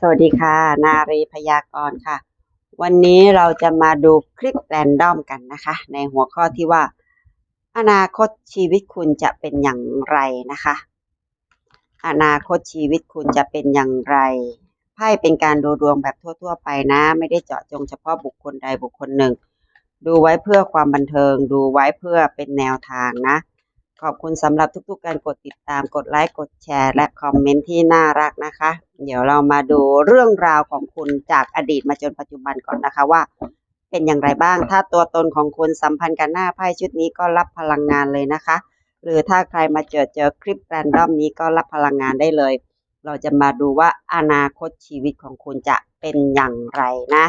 สวัสดีค่ะ นารีพยากรณ์ค่ะ วันนี้เราจะมาดูคลิปแรนดอมกันนะคะ ในหัวข้อที่ว่า อนาคตชีวิตคุณจะเป็นอย่างไรนะคะ อนาคตชีวิตคุณจะเป็นอย่างไรไพ่เป็นการดูดวงแบบทั่ว ๆ ไปนะ ไม่ได้เจาะจงเฉพาะบุคคลใดบุคคลหนึ่ง ดูไว้เพื่อความบันเทิง ดูไว้เพื่อเป็นแนวทางนะ ขอบคุณสำหรับทุกๆการกดติดตาม กดไลค์ กดแชร์ และคอมเมนต์ที่น่ารักนะคะ เดี๋ยวเรามาดูเรื่องราวของคุณจากอดีตมาจนปัจจุบันก่อนนะคะว่า เป็นอย่างไรบ้าง ถ้าตัวตนของคุณสัมพันธ์กันหน้าไพ่ชุดนี้ก็รับพลังงานเลยนะคะ หรือถ้าใครมาเจอเจอคลิปแรนดอมนี้ก็รับพลังงานได้เลย เราจะมาดูว่าอนาคตชีวิตของคุณจะเป็นอย่างไรนะ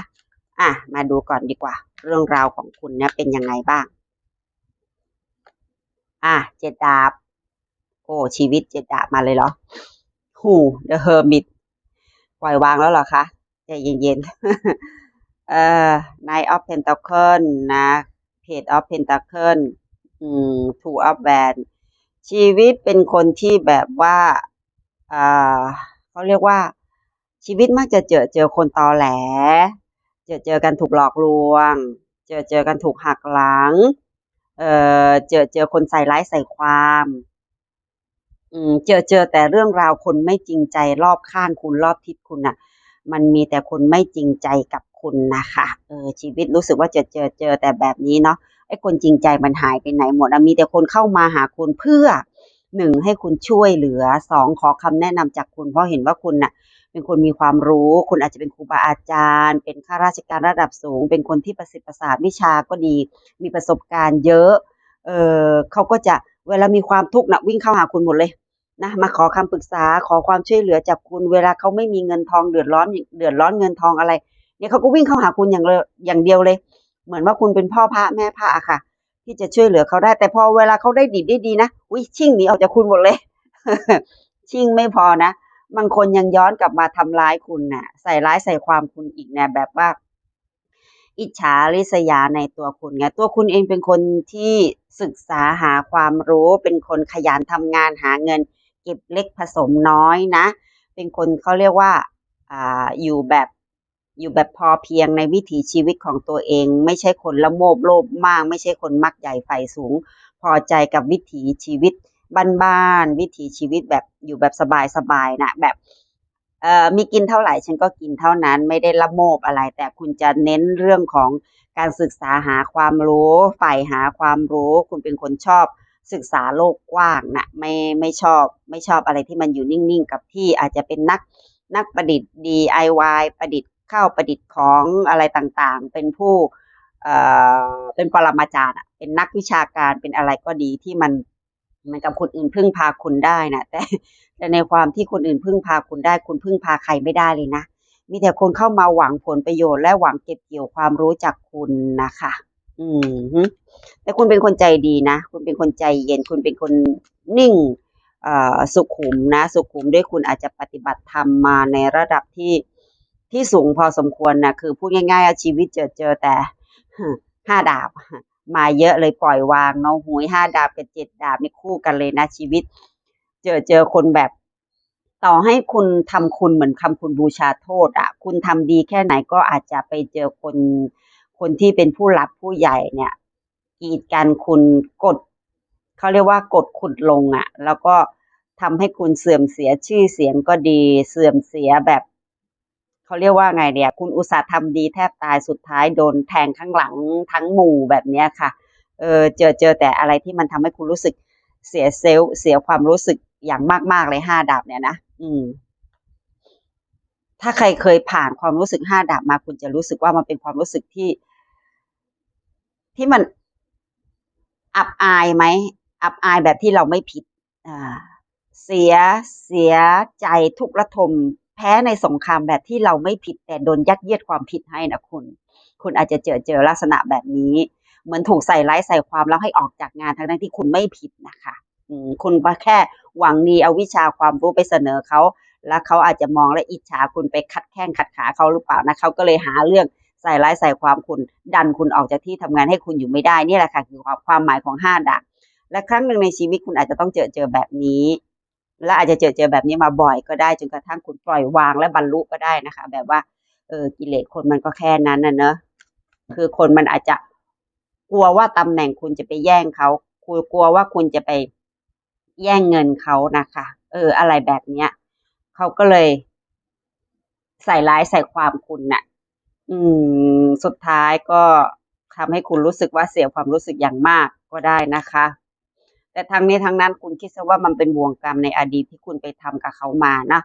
อะ มาดูก่อนดีกว่า เรื่องราวของคุณเนี่ยเป็นยังไงบ้าง อะเจ็ดดาบ โอ้ ชีวิตเจ็ดดาบมาเลยเหรอหูเดอะเฮอร์มิตปล่อยวางแล้วเหรอคะใจเย็นๆ เอ่อ Knight of Pentacle นะ Page of Pentacle อืม Two of Wands ชีวิตเป็นคนที่แบบว่าอ่าเขาเรียกว่า ชีวิตมักจะเจอเจอคนตอแหล เจอเจอกันถูกหลอกลวง เจอเจอกันถูกหักหลัง เออเจอเจอคนใส่ร้ายใส่ความ อืม เจอเจอแต่เรื่องราวคนไม่จริงใจรอบข้างคุณรอบทิศคุณน่ะ มันมีแต่คนไม่จริงใจกับคุณนะคะเออชีวิตรู้สึกว่าจะเจอเจอแต่แบบนี้เนาะไอ้คนจริงใจมันหายไปไหนหมดอะมีแต่คนเข้ามาหาคุณเพื่อหนึ่งให้คุณช่วยเหลือสองขอคำแนะนำจากคุณเพราะเห็นว่าคุณน่ะ เป็นคนมีความรู้ คุณอาจจะเป็นครูบาอาจารย์ เป็นข้าราชการระดับสูง เป็นคนที่ประสิทธิ์ประสาทวิชาก็ดี มีประสบการณ์เยอะ เออเขาก็จะเวลามีความทุกข์นะวิ่งเข้าหาคุณหมดเลยนะมาขอคำปรึกษาขอความช่วยเหลือจากคุณเวลาเขาไม่มีเงินทองเดือดร้อนเดือดร้อนเงินทองอะไร เนี่ยเขาก็วิ่งเข้าหาคุณอย่างเลยอย่างเดียวเลย เหมือนว่าคุณเป็นพ่อพระแม่พระอะค่ะ ที่จะช่วยเหลือเขาได้ แต่พอเวลาเขาได้ดีได้ดีนะวิชิ่งหนีออกจากคุณหมดเลย ชิ่งไม่พอนะ บางคนยังย้อนกลับมาทำร้ายคุณน่ะ ใส่ร้ายใส่ความคุณอีกนี่ยแบบว่า อิจฉาริษยาในตัวคุณไงตัวคุณเองเป็นคนที่ศึกษาหาความรู้ เป็นคนขยันทำงานหาเงิน เก็บเล็กผสมน้อยนะ เป็นคนเขาเรียกว่าอ่าอยู่แบบอยู่แบบพอเพียงในวิถีชีวิตของตัวเอง ไม่ใช่คนละโมบโลภมาก ไม่ใช่คนมักใหญ่ไฟสูง พอใจกับวิถีชีวิต บ้านๆวิถีชีวิตแบบอยู่แบบสบายๆนะแบบเอ่อมีกินเท่าไหร่ฉันก็กินเท่านั้นไม่ได้ละโมบอะไร แต่คุณจะเน้นเรื่องของการศึกษาหาความรู้ใฝ่หาความรู้ คุณเป็นคนชอบศึกษาโลกกว้างนะไม่ไม่ชอบไม่ชอบอะไรที่มันอยู่นิ่งๆ กับที่อาจจะเป็นนักนักประดิษฐ์ DIY ประดิษฐ์ข้าวประดิษฐ์ของอะไรต่างๆ เป็นผู้เอ่อเป็นปรมาจารย์เป็นนักวิชาการเป็นอะไรก็ดีที่มัน มันกับคนอื่นพึ่งพาคุณได้นะแต่แต่ในความที่คนอื่นพึ่งพาคุณได้ คุณพึ่งพาใครไม่ได้เลยนะ มีแต่คนเข้ามาหวังผลประโยชน์และหวังเก็บเกี่ยวความรู้จากคุณนะคะ อืมแต่คุณเป็นคนใจดีนะ คุณเป็นคนใจเย็น คุณเป็นคนนิ่งสุขุมนะ สุขุมด้วยคุณอาจจะปฏิบัติธรรมมาในระดับที่ที่สูงพอสมควรนะคือพูดง่ายๆชีวิตเจอเจอแต่ห้าดาบ มาเยอะเลยปล่อยวางเนาะหุยห้าดาบกับเจ็ดดาบนี่คู่กันเลยนะชีวิต เจอเจอคนแบบ ต่อให้คุณทำคุณเหมือนคำคุณบูชาโทษอะคุณทำดีแค่ไหนก็อาจจะไปเจอคนคนที่เป็นผู้หลักผู้ใหญ่เนี่ยกีดกันคุณกดเขาเรียกว่ากดขุดลงอะแล้วก็ทำให้คุณเสื่อมเสียชื่อเสียงก็ดี เสื่อมเสียแบบ เขาเรียกว่าไงเนี่ย คุณอุตส่าห์ทำดีแทบตายสุดท้ายโดนแทงข้างหลังทั้งหมู่แบบนี้ค่ะ เออเจอเจอแต่อะไรที่มันทำให้คุณรู้สึกเสียเซลล์เสียความรู้สึกอย่างมาก ๆ เลยห้าดาบเนี่ยนะ อืม ถ้าใครเคยผ่านความรู้สึกห้าดาบมาคุณจะรู้สึกว่ามันเป็นความรู้สึกที่ ที่มันอับอายไหมอับอายแบบที่เราไม่ผิด อ่า เสียเสียใจทุกระทม แพ้ในสงครามแบบที่เราไม่ผิดแต่โดนยัดเยียดความผิดให้นะคุณ คุณอาจจะเจอเจอลักษณะแบบนี้ เหมือนถูกใส่ร้ายใส่ความแล้วให้ออกจากงานทั้งที่คุณไม่ผิดนะคะคุณแค่หวังดีเอาวิชาความรู้ไปเสนอเขา แล้วเขาอาจจะมองและอิจฉาคุณไปคัดแข้งขัดขาเขาหรือเปล่านะเขาก็เลยหาเรื่องใส่ร้ายใส่ความคุณ ดันคุณออกจากที่ทำงานให้คุณอยู่ไม่ได้นี่แหละค่ะคือความความหมายของห้าดาบและครั้งหนึ่งในชีวิตคุณอาจจะต้องเจอเจอแบบนี้ และอาจจะเจอเจอแบบนี้มาบ่อยก็ได้จนกระทั่งคุณปล่อยวางและบรรลุก็ได้นะคะ แบบว่าเออกิเลสคนมันก็แค่นั้นนะเนอะคือคนมันอาจจะกลัวว่าตำแหน่งคุณจะไปแย่งเขากลัวกลัวว่าคุณจะไปแย่งเงินเขานะคะ เออ อะไรแบบเนี้ยเขาก็เลย ใส่ร้ายใส่ความคุณน่ะ อืม สุดท้ายก็ทำให้คุณรู้สึกว่าเสียความรู้สึกอย่างมากก็ได้นะคะ แต่ทั้งนี้ทั้งนั้นคุณคิดซะว่ามันเป็นบ่วงกรรมในอดีตที่คุณไปทำกับเขามานะ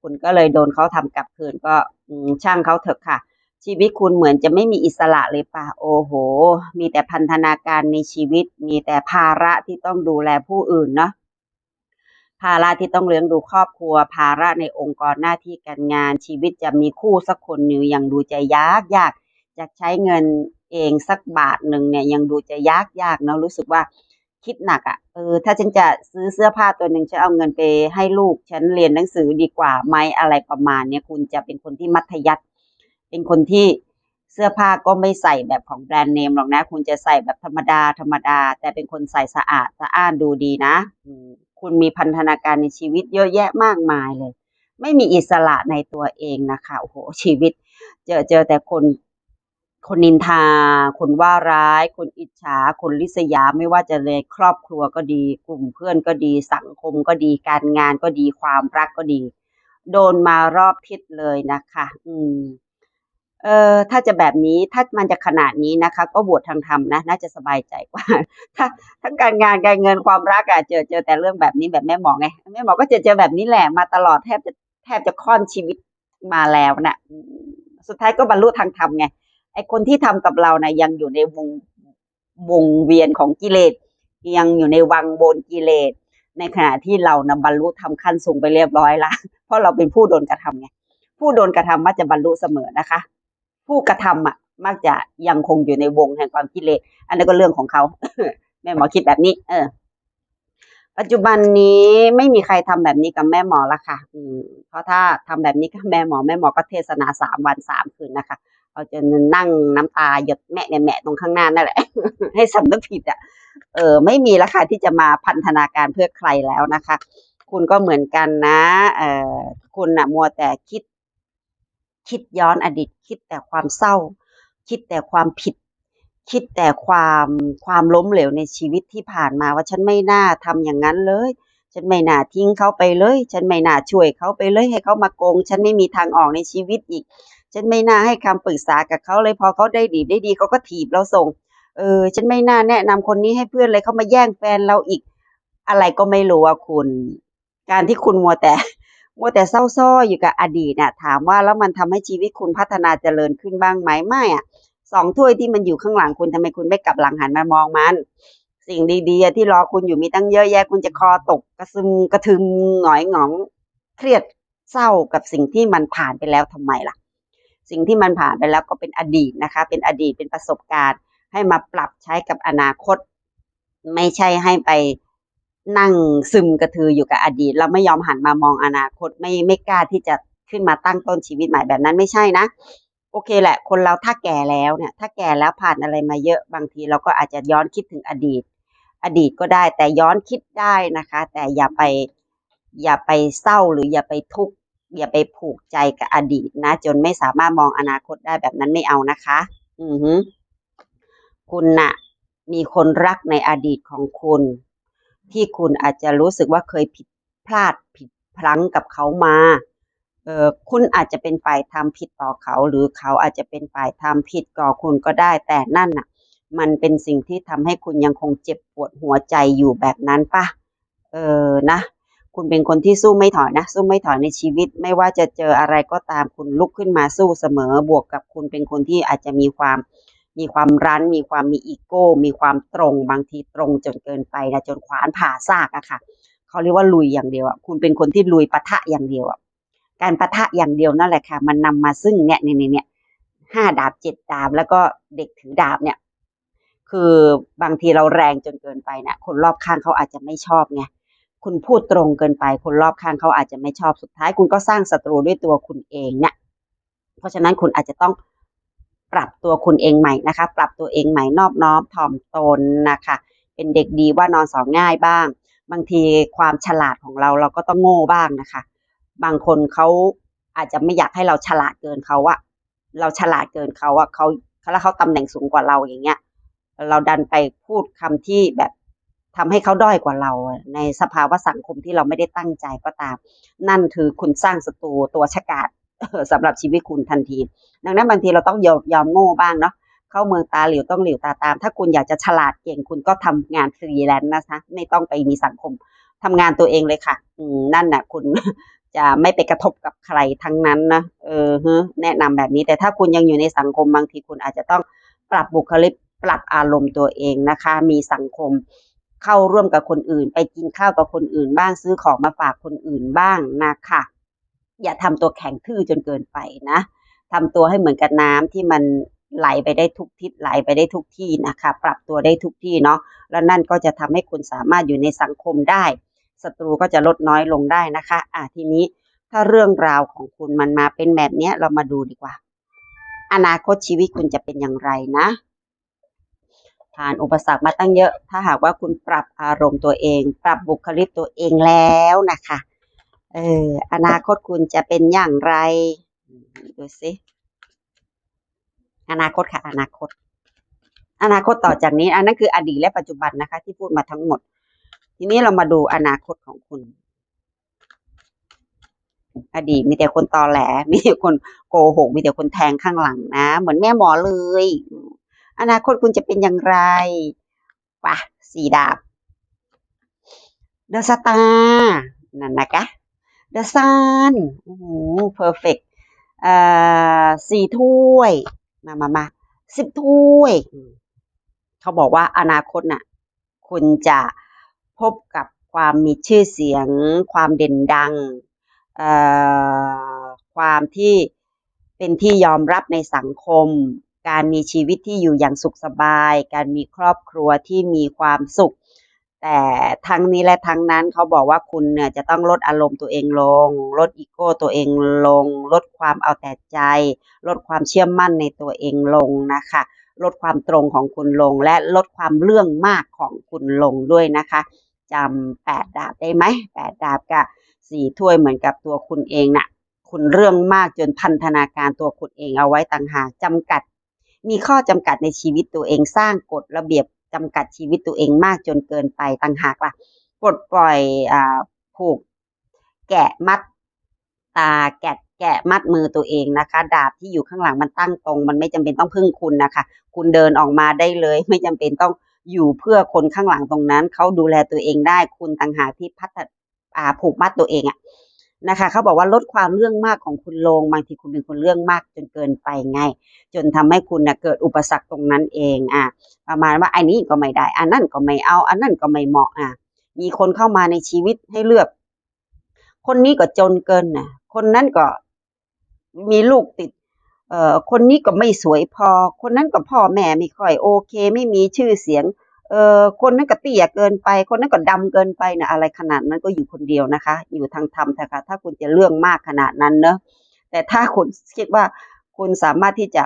คุณก็เลยโดนเขาทำกลับคืนก็ช่างเขาเถอะค่ะ ชีวิตคุณเหมือนจะไม่มีอิสระเลยป่ะโอ้โห มีแต่พันธนาการในชีวิต มีแต่ภาระที่ต้องดูแลผู้อื่นเนาะภาระที่ต้องเลี้ยงดูครอบครัว ภาระในองค์กรหน้าที่การงาน ชีวิตจะมีคู่สักคนหนึ่งยังดูจะยากยากจะใช้เงินเองสักบาทหนึ่งเนี่ยยังดูจะยากยากเนาะรู้สึกว่า คิดหนักอะ่ะเออถ้าฉันจะซื้อเสื้อผ้าตัวหนึ่งฉันเอาเงินไปให้ลูก ฉันเรียนหนังสือดีกว่าไหมอะไรประมาณเนี่ยคุณจะเป็นคนที่มัธยัสถ์เป็นคนที่เสื้อผ้าก็ไม่ใส่แบบของแบรนด์เนมหรอกนะ คุณจะใส่แบบธรรมดาธรรมดา แต่เป็นคนใส่สะอาดสะอ้านดูดีนะคุณมีพันธนาการในชีวิตเยอะแยะมากมายเลย ไม่มีอิสระในตัวเองนะคะโอ้โหชีวิต เจอเจอแต่คน คนนินทา คนว่าร้าย คนอิจฉา คนริษยาไม่ว่าจะในครอบครัวก็ดี กลุ่มเพื่อนก็ดี สังคมก็ดี การงานก็ดี ความรักก็ดี โดนมารอบทิศเลยนะคะ อืม เออถ้าจะแบบนี้ถ้ามันจะขนาดนี้นะคะ ก็บวชทางธรรมนะ น่าจะสบายใจกว่า ถ้าทั้งการงานการเงินความรักอะเจอเจอแต่เรื่องแบบนี้แบบแม่หมอไงแม่หมอก็เจอเจอแบบนี้แหละมาตลอดแทบจะแทบจะค่อนชีวิตมาแล้วนะอืมสุดท้ายก็บรรลุทางธรรมไง ไอคนที่ทำกับเรานะยังอยู่ในวงวงเวียนของกิเลสยังอยู่ในวังบนกิเลส ในขณะที่เรานะบรรลุทำขั้นสูงไปเรียบร้อยละเพราะเราเป็นผู้โดนกระทำไงผู้โดนกระทำมักจะบรรลุเสมอนะคะ ผู้กระทำอะมักจะยังคงอยู่ในวงแห่งความกิเลส อันนั้นก็เรื่องของเขาแม่หมอคิดแบบนี้ เออ ปัจจุบันนี้ไม่มีใครทำแบบนี้กับแม่หมอละค่ะ อืมเพราะถ้าทำแบบนี้กับแม่หมอแม่หมอก็เทศนาสามวันสามคืนนะคะ เอาจนนั่งน้ำตาหยดแม่เนี่ยแม่ตรงข้างหน้านั่นแหละ ให้สำนึกผิดอะเออไม่มีละค่ะที่จะมาพันธนาการเพื่อใครแล้วนะคะ คุณก็เหมือนกันนะเออคุณน่ะมัวแต่คิด คิดย้อนอดีต คิดแต่ความเศร้า คิดแต่ความผิด คิดแต่ความความล้มเหลวในชีวิตที่ผ่านมาว่าฉันไม่น่าทำอย่างนั้นเลยฉันไม่น่าทิ้งเขาไปเลย ฉันไม่น่าช่วยเขาไปเลย ให้เขามาโกง ฉันไม่มีทางออกในชีวิตอีก ฉันไม่น่าให้คำปรึกษากับเขาเลยพอเขาได้ดีได้ดีเขาก็ถีบเราส่ง เออ ฉันไม่น่าแนะนำคนนี้ให้เพื่อนเลยเขามาแย่งแฟนเราอีก อะไรก็ไม่รู้อะคุณ การที่คุณมัวแต่มัวแต่เศร้าซ้ออยู่กับอดีตน่ะ ถามว่าแล้วมันทำให้ชีวิตคุณพัฒนาเจริญขึ้นบ้างไหมไม่อะสองถ้วยที่มันอยู่ข้างหลังคุณทำไมคุณไม่กลับหลังหันมามองมัน สิ่งดีๆที่รอคุณอยู่มีตั้งเยอะแยะ คุณจะคอตกกระซึมกระทึมหงอยหงอง เครียดเศร้ากับสิ่งที่มันผ่านไปแล้วทำไมล่ะ สิ่งที่มันผ่านไปแล้วก็เป็นอดีตนะคะ เป็นอดีตเป็นประสบการณ์ ให้มาปรับใช้กับอนาคต ไม่ใช่ให้ไปนั่งซึมกระทืออยู่กับอดีตแล้วไม่ยอมหันมามองอนาคตไม่ไม่กล้าที่จะขึ้นมาตั้งต้นชีวิตใหม่แบบนั้นไม่ใช่นะโอเคแหละ คนเราถ้าแก่แล้วเนี่ย ถ้าแก่แล้วผ่านอะไรมาเยอะบางทีเราก็อาจจะย้อนคิดถึงอดีต อดีตก็ได้แต่ย้อนคิดได้นะคะ แต่อย่าไปอย่าไปเศร้าหรืออย่าไปทุกข์ อย่าไปผูกใจกับอดีตนะ จนไม่สามารถมองอนาคตได้แบบนั้นไม่เอานะคะ อือฮึคุณน่ะ มีคนรักในอดีตของคุณ ที่คุณอาจจะรู้สึกว่าเคยผิดพลาดผิดพลั้งกับเขามาเออคุณอาจจะเป็นฝ่ายทำผิดต่อเขา หรือเขาอาจจะเป็นฝ่ายทำผิดก่อคุณก็ได้แต่นั่นน่ะ มันเป็นสิ่งที่ทำให้คุณยังคงเจ็บปวดหัวใจอยู่แบบนั้นปะเออนะ คุณเป็นคนที่สู้ไม่ถอยนะ สู้ไม่ถอยในชีวิต ไม่ว่าจะเจออะไรก็ตามคุณลุกขึ้นมาสู้เสมอ บวกกับคุณเป็นคนที่อาจจะมีความมีความรั้น มีความมีอีโก้ มีความตรง บางทีตรงจนเกินไปนะจนขวานผ่าซากอะค่ะเขาเรียกว่าลุยอย่างเดียวอะคุณเป็นคนที่ลุยปะทะอย่างเดียวอะการปะทะอย่างเดียวนั่นแหละค่ะ มันนำมาซึ่งเนี่ยเนี่ยเนี่ยเนี่ยห้าดาบเจ็ดดาบแล้วก็เด็กถือดาบเนี่ย คือบางทีเราแรงจนเกินไปนะคนรอบข้างเขาอาจจะไม่ชอบไง คุณพูดตรงเกินไป คนรอบข้างเขาอาจจะไม่ชอบสุดท้าย คุณก็สร้างศัตรูด้วยตัวคุณเองเนี่ยเพราะฉะนั้นคุณอาจจะต้องปรับตัวคุณเองใหม่นะคะ ปรับตัวเองใหม่นอบน้อมถ่อมตนนะคะ เป็นเด็กดีว่านอนสอนง่ายบ้าง บางทีความฉลาดของเราเราก็ต้องโง่บ้างนะคะ บางคนเขาอาจจะไม่อยากให้เราฉลาดเกินเขาอะเราฉลาดเกินเขาอะเขาแล้วเขาตำแหน่งสูงกว่าเราอย่างเงี้ย เราดันไปพูดคำที่แบบ ทำให้เขาด้อยกว่าเราในสภาวะสังคมที่เราไม่ได้ตั้งใจก็ตาม นั่นคือคุณสร้างศัตรูตัวฉกาจสำหรับชีวิตคุณทันที ดังนั้นบางทีเราต้องยอมยอมโง่บ้างเนาะเข้าเมืองตาหลิวต้องหลิวตาตาม ถ้าคุณอยากจะฉลาดเก่งคุณก็ทำงานฟรีแลนซ์นะคะ ไม่ต้องไปมีสังคมทำงานตัวเองเลยค่ะ อืนั่นน่ะ คุณจะไม่ไปกระทบกับใครทั้งนั้นนะเออฮแนะนำแบบนี้ แต่ถ้าคุณยังอยู่ในสังคมบางทีคุณอาจจะต้องปรับบุคลิกปรับอารมณ์ตัวเองนะคะ มีสังคม เข้าร่วมกับคนอื่น ไปกินข้าวกับคนอื่น บ้างซื้อของมาฝากคนอื่นบ้างนะคะอย่าทำตัวแข็งทื่อจนเกินไปนะทำตัวให้เหมือนกับน้ำที่มันไหลไปได้ทุกทิศไหลไปได้ทุกที่นะคะ ปรับตัวได้ทุกที่เนาะแล้วนั่นก็จะทำให้คุณสามารถอยู่ในสังคมได้ศัตรูก็จะลดน้อยลงได้นะคะอะทีนี้ถ้าเรื่องราวของคุณมันมาเป็นแบบเนี้ยเรามาดูดีกว่า อนาคตชีวิตคุณจะเป็นอย่างไรนะ ผ่านอุปสรรคมาตั้งเยอะ ถ้าหากว่าคุณปรับอารมณ์ตัวเอง ปรับบุคลิกตัวเองแล้วนะคะเอออนาคตคุณจะเป็นอย่างไรดูสิอนาคตค่ะ อนาคต อนาคตต่อจากนี้ อันนั้นคืออดีตและปัจจุบันนะคะ ที่พูดมาทั้งหมด ทีนี้เรามาดูอนาคตของคุณ อดีตมีแต่คนตอแหล มีแต่คนโกหก มีแต่คนแทงข้างหลังนะ เหมือนแม่หมอเลย อนาคตคุณจะเป็นอย่างไรปะสีดาบเดอะสตาร์นั่นนะคะเดอะซันโอ้โหเพอร์เฟกเอ่อสี่ถ้วย มามามาสิบถ้วย เขาบอกว่าอนาคตน่ะ คุณจะพบกับความมีชื่อเสียง ความเด่นดังเอ่อความที่เป็นที่ยอมรับในสังคม การมีชีวิตที่อยู่อย่างสุขสบาย การมีครอบครัวที่มีความสุข แต่ทั้งนี้และทั้งนั้นเขาบอกว่าคุณเนี่ยจะต้องลดอารมณ์ตัวเองลง ลดอีโก้ตัวเองลง ลดความเอาแต่ใจ ลดความเชื่อมั่นในตัวเองลงนะคะลดความตรงของคุณลง และลดความเรื่องมากของคุณลงด้วยนะคะจำแปดดาบได้ไหมแปดดาบกับสี่ถ้วยเหมือนกับตัวคุณเองน่ะ คุณเรื่องมากจนพันธนาการตัวคุณเองเอาไว้ต่างหากจำกัด มีข้อจำกัดในชีวิตตัวเองสร้างกฎระเบียบจำกัดชีวิตตัวเองมากจนเกินไปต่างหากล่ะปลดปล่อยอผูกแกะมัดตาแกะแกะมัดมือตัวเองนะคะ ดาบที่อยู่ข้างหลังมันตั้งตรง มันไม่จำเป็นต้องพึ่งคุณนะคะ คุณเดินออกมาได้เลย ไม่จำเป็นต้องอยู่เพื่อคนข้างหลังตรงนั้น เขาดูแลตัวเองได้คุณต่างหากที่พัฒอ่าผูกมัดตัวเองอะ นะคะเขาบอกว่าลดความเรื่องมากของคุณลงบางทีคุณเป็นคนเรื่องมากจนเกินไปไง จนทำให้คุณนะเกิดอุปสรรคตรงนั้นเองอะประมาณว่าอันนี้ก็ไม่ได้ อันนั่นก็ไม่เอา อันนั่นก็ไม่เหมาะอะมีคนเข้ามาในชีวิตให้เลือก คนนี้ก็จนเกินน่ะคนนั้นก็มีลูกติดเอ่อคนนี้ก็ไม่สวยพอ คนนั้นก็พ่อแม่ไม่ค่อยโอเค ไม่มีชื่อเสียง เออคนนั้นก็เตี้ยเกินไป คนนั้นก็ดำเกินไปนะอะไรขนาดนั้นก็อยู่คนเดียวนะคะ อยู่ทางธรรมเถอะค่ะถ้าคุณจะเรื่องมากขนาดนั้นเนอะแต่ถ้าคุณคิดว่าคุณสามารถที่จะ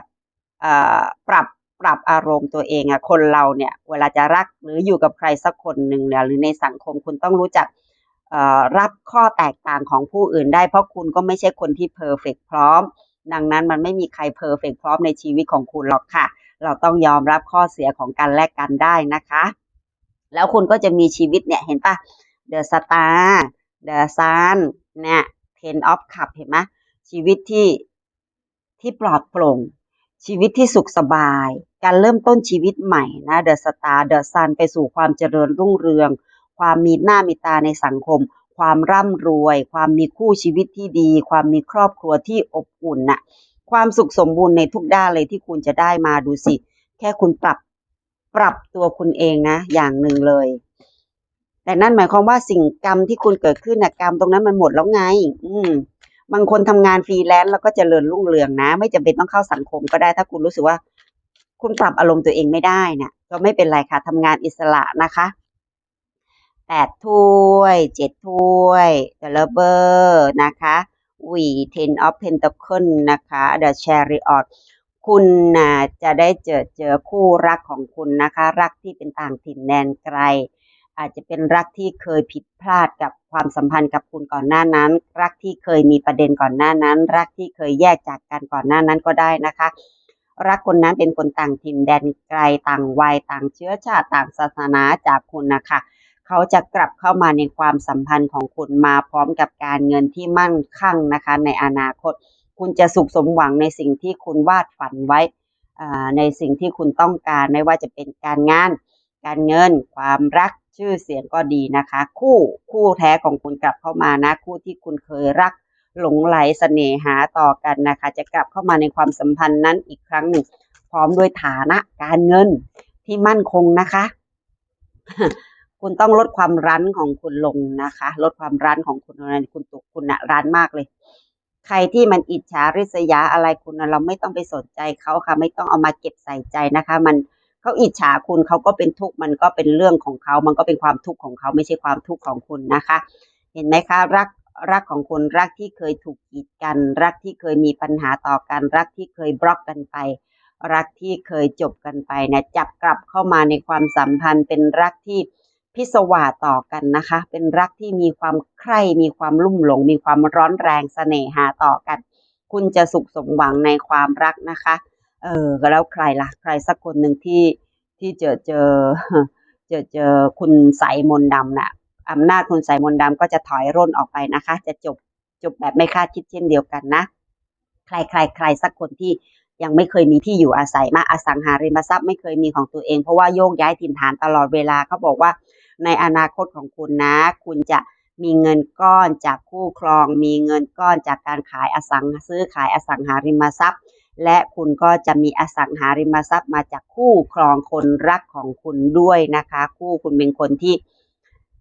ปรับปรับอารมณ์ตัวเองอะคนเราเนี่ยเวลาจะรักหรืออยู่กับใครสักคนหนึ่งเนี่ยหรือในสังคมคุณต้องรู้จักรับข้อแตกต่างของผู้อื่นได้ เพราะคุณก็ไม่ใช่คนที่เพอร์เฟกพร้อม ดังนั้นมันไม่มีใครเพอร์เฟกพร้อมในชีวิตของคุณหรอกค่ะ เราต้องยอมรับข้อเสียของกันและกันได้นะคะ แล้วคุณก็จะมีชีวิตเนี่ยเห็นปะ The Star The Sun เนี่ย Ten of Cup เห็นไหมชีวิตที่ที่ปลอดโปร่ง ชีวิตที่สุขสบาย การเริ่มต้นชีวิตใหม่นะ The Star The Sun ไปสู่ความเจริญรุ่งเรือง ความมีหน้ามีตาในสังคม ความร่ำรวย ความมีคู่ชีวิตที่ดี ความมีครอบครัวที่อบอุ่นน่ะ ความสุขสมบูรณ์ในทุกด้านเลยที่คุณจะได้มาดูสิ แค่คุณปรับปรับตัวคุณเองนะ อย่างหนึ่งเลย แต่นั่นหมายความว่าสิ่งกรรมที่คุณเกิดขึ้นนะกรรมตรงนั้นมันหมดแล้วไง อืมบางคนทำงานฟรีแลนซ์แล้วก็เจริญรุ่งเรืองนะ ไม่จำเป็นต้องเข้าสังคมก็ได้ ถ้าคุณรู้สึกว่า คุณปรับอารมณ์ตัวเองไม่ได้นะก็ไม่เป็นไรค่ะทำงานอิสระนะคะแปดถ้วยเจ็ดถ้วยเดลเบอร์นะคะ วี ten of pentacle นะคะ the chariot คุณนะจะได้เจอเจอคู่รักของคุณนะคะ รักที่เป็นต่างถิ่นแดนไกล อาจจะเป็นรักที่เคยผิดพลาดกับความสัมพันธ์กับคุณก่อนหน้านั้น รักที่เคยมีประเด็นก่อนหน้านั้น รักที่เคยแยกจากกันก่อนหน้านั้นก็ได้นะคะ รักคนนั้นเป็นคนต่างถิ่นแดนไกลต่างวัยต่างเชื้อชาติต่างศาสนาจากคุณนะคะ เขาจะกลับเข้ามาในความสัมพันธ์ของคุณมาพร้อมกับการเงินที่มั่งคั่งนะคะ ในอนาคต คุณจะสุขสมหวังในสิ่งที่คุณวาดฝันไว้อ่าในสิ่งที่คุณต้องการไม่ว่าจะเป็นการงาน การเงิน ความรักชื่อเสียงก็ดีนะคะ คู่คู่แท้ของคุณกลับเข้ามานะ คู่ที่คุณเคยรักหลงไหลเสน่หาต่อกันนะคะ จะกลับเข้ามาในความสัมพันธ์นั้นอีกครั้งหนึ่ง พร้อมด้วยฐานะการเงินที่มั่นคงนะคะ คุณต้องลดความรั้นของคุณลงนะคะ ลดความรั้นของคุณลงคุณตุกคุณนะรั้นมากเลย ใครที่มันอิจฉาริษยาอะไรคุณนะเราไม่ต้องไปสนใจเขาค่ะ ไม่ต้องเอามาเก็บใส่ใจนะคะ มันเขาอิจฉาคุณเขาก็เป็นทุกข์มันก็เป็นเรื่องของเขา มันก็เป็นความทุกข์ของเขาไม่ใช่ความทุกข์ของคุณนะคะ เห็นไหมคะรักรักของคุณรักที่เคยถูกกีดกัน รักที่เคยมีปัญหาต่อกัน รักที่เคยบล็อกกันไป รักที่เคยจบกันไปนี่ยจับกลับเข้ามาในความสัมพันธ์เป็นรักที่ พิศวาสต่อกันนะคะ เป็นรักที่มีความใคร่มีความลุ่มหลง มีความร้อนแรงเสน่หาต่อกัน คุณจะสุขสมหวังในความรักนะคะ เออแล้วใครล่ะ ใครสักคนหนึ่งที่ที่เจอเจอเจอเจอคุณใสยมนดำน่ะอำนาจคุณใสยมนดำก็จะถอยร่นออกไปนะคะ จะจบจบแบบไม่คาดคิดเช่นเดียวกันนะ ใครใครใครสักคนที่ยังไม่เคยมีที่อยู่อาศัยมาอสังหาริมทรัพย์ไม่เคยมีของตัวเองเพราะว่าโยกย้ายถิ่นฐานตลอดเวลาเขาบอกว่า ในอนาคตของคุณนะ คุณจะมีเงินก้อนจากคู่ครอง มีเงินก้อนจากการขายอสังซื้อขายอสังหาริมทรัพย์ และคุณก็จะมีอสังหาริมทรัพย์มาจากคู่ครองคนรักของคุณด้วยนะคะ คู่คุณเป็นคนที่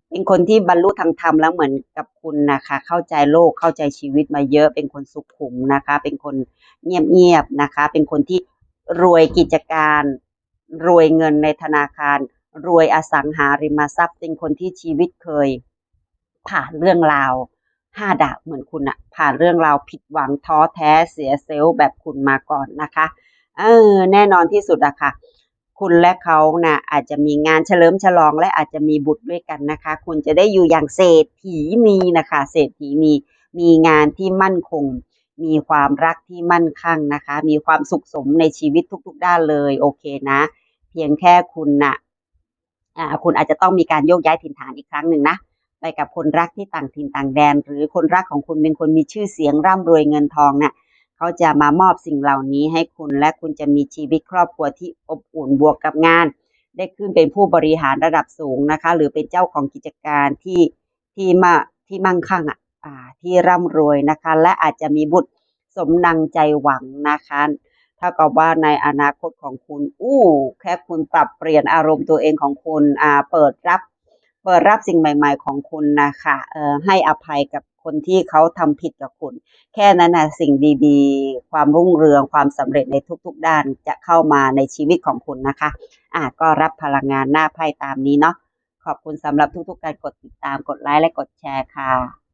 เป็นคนที่บรรลุทางธรรมแล้วเหมือนกับคุณนะคะ เข้าใจโลกเข้าใจชีวิตมาเยอะ เป็นคนสุขุมนะคะ เป็นคนเงียบๆนะคะ เป็นคนที่รวยกิจการรวยเงินในธนาคาร รวยอสังหาริมทรัพย์เป็นคนที่ชีวิตเคย ผ่านเรื่องราวห้าดาบเหมือนคุณอะผ่านเรื่องราวผิดหวังท้อแท้เสียเซลล์แบบคุณมาก่อนนะคะเออแน่นอนที่สุดอะค่ะ คุณและเขาน่ะอาจจะมีงานเฉลิมฉลองและอาจจะมีบุตรด้วยกันนะคะ คุณจะได้อยู่อย่างเศรษฐีนีนะคะ เศรษฐีนีมีงานที่มั่นคง มีความรักที่มั่นคงนะคะ มีความสุขสมในชีวิตทุก ๆ ด้านเลยโอเคนะ เพียงแค่คุณน่ะอ่า คุณอาจจะต้องมีการโยกย้ายถิ่นฐานอีกครั้งหนึ่งนะไปกับคนรักที่ต่างถิ่นต่างแดน หรือคนรักของคุณเป็นคนมีชื่อเสียงร่ำรวยเงินทองน่ะเขาจะมามอบสิ่งเหล่านี้ให้คุณและคุณจะมีชีวิตครอบครัวที่อบอุ่นบวกกับงาน ได้ขึ้นเป็นผู้บริหารระดับสูงนะคะ หรือเป็นเจ้าของกิจการที่ที่มาที่มั่งคั่งอะที่ร่ำรวยนะคะ และอาจจะมีบุตรสมดังใจหวังนะคะ เท่ากับว่าในอนาคตของคุณ อู้ แค่คุณปรับเปลี่ยนอารมณ์ตัวเองของคุณอ่าเปิดรับ เปิดรับสิ่งใหม่ ๆ ของคุณนะคะเอ่อให้อภัยกับคนที่เขาทำผิดกับคุณ แค่นั้นนะสิ่งดีๆ ความรุ่งเรืองความสำเร็จในทุก ๆ ด้านจะเข้ามาในชีวิตของคุณนะคะ อะก็รับพลังงานหน้าไพ่ตามนี้เนาะขอบคุณสำหรับทุกๆ การกดติดตามกดไลค์และกดแชร์ค่ะ